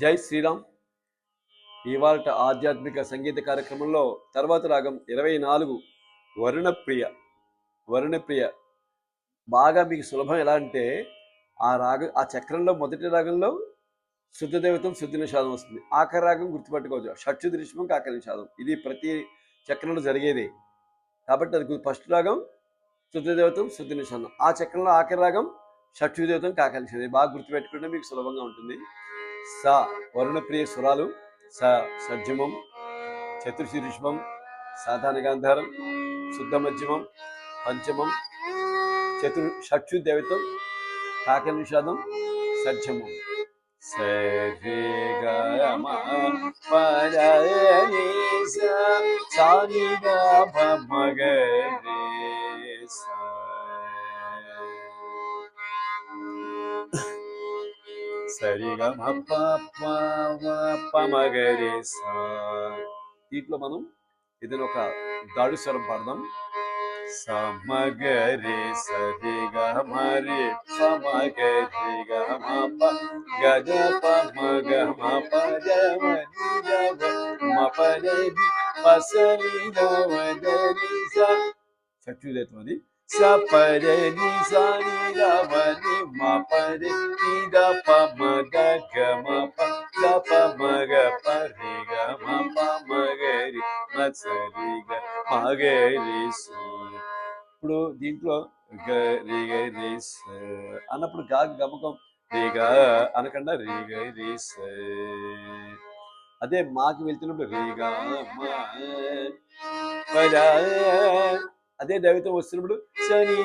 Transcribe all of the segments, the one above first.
జై శ్రీరామ్. ఇవాళ ఆధ్యాత్మిక సంగీత కార్యక్రమంలో తర్వాత రాగం ఇరవై నాలుగు వరుణప్రియ. వరుణప్రియ. బాగా మీకు సులభం ఎలా అంటే ఆ రాగం ఆ చక్రంలో మొదటి రాగంలో శుద్ధ దేవతం శుద్ధ నిషాదం వస్తుంది. ఆఖరి రాగం గుర్తుపెట్టుకోవచ్చు. షట్చు దృశ్యం ఆఖరి నిషాదం. ఇది ప్రతి చక్రంలో జరిగేది. కాబట్టి అది ఫస్ట్ రాగం శుద్ధ దేవతం శుద్ధ నిషాదం. ఆ చక్రంలో ఆఖరి రాగం షట్చు దేవతం బాగా గుర్తుపెట్టుకుంటే మీకు సులభంగా ఉంటుంది. స వరుణప్రియ స్వరాలు స సజ్జమం చతుర్శీరుష్మం సాధారణ గాంధారం శుద్ధ మధ్యమం పంచమం చతుర్ షక్షు దేవతం కాక నిషాదం సజ్జమం. సరి గమ స సాని ద మగ సరి గమ ప ప మ ప మ గ రి స దీంట్లో మనం ఏదైనా ఒక దాడు స్వరం పాడదాం సమగరి సరి గమ రి ప మ గ రి గ మ ప గ గ ప మ గ మ ప ద మ ని ద వ మ ప ద ని ప స ని ద వ ద ని స చచ్చుదేతం అది స ప ద ని స ని ద వ ని ప ద ని ప గ గ మ గ ప రి గ మ గ రి మ స రి గ మ గ రి స ఇప్పుడు దీంట్లో గ రి గ రి స అన్నప్పుడు గా గమకం రీగ గ అనకుండా రి గ స. అదే మాకు వెళ్తున్నప్పుడు రి గ మ పద అదే దైవతం వస్తున్నప్పుడు సని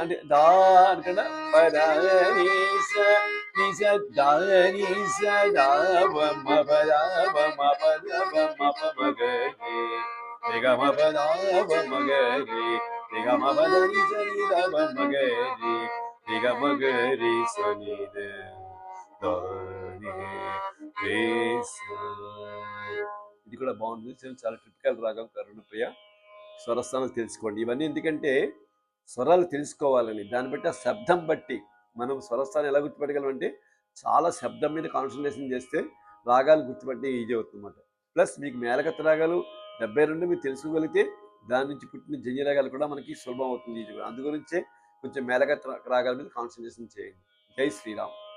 అంటే దా అనకుండా పద ని స ఇది కూడా బాగుంటుంది. చాలా ట్రిపికల్ రాగం కరుణప్రియ. స్వరస్థానాలు తెలుసుకోండి. ఇవన్నీ ఎందుకంటే స్వరాలు తెలుసుకోవాలని దాన్ని బట్టి ఆ శబ్దం బట్టి మనం స్వరస్థానం ఎలా గుర్తుపెట్టగలమంటే చాలా శబ్దం మీద కాన్సన్ట్రేషన్ చేస్తే రాగాలు గుర్తుపట్టి ఈజీ అవుతుందన్నమాట. ప్లస్ మీకు మేలకత్త రాగాలు డెబ్బై రెండు మీరు తెలుసుకోగలిగితే దాని నుంచి పుట్టిన జన్య రాగాలు కూడా మనకి సులభం అవుతుంది. ఈజీగా అందుగురించే కొంచెం మేలకత్త రాగాల మీద కాన్సన్ట్రేషన్ చేయండి. జై శ్రీరామ్.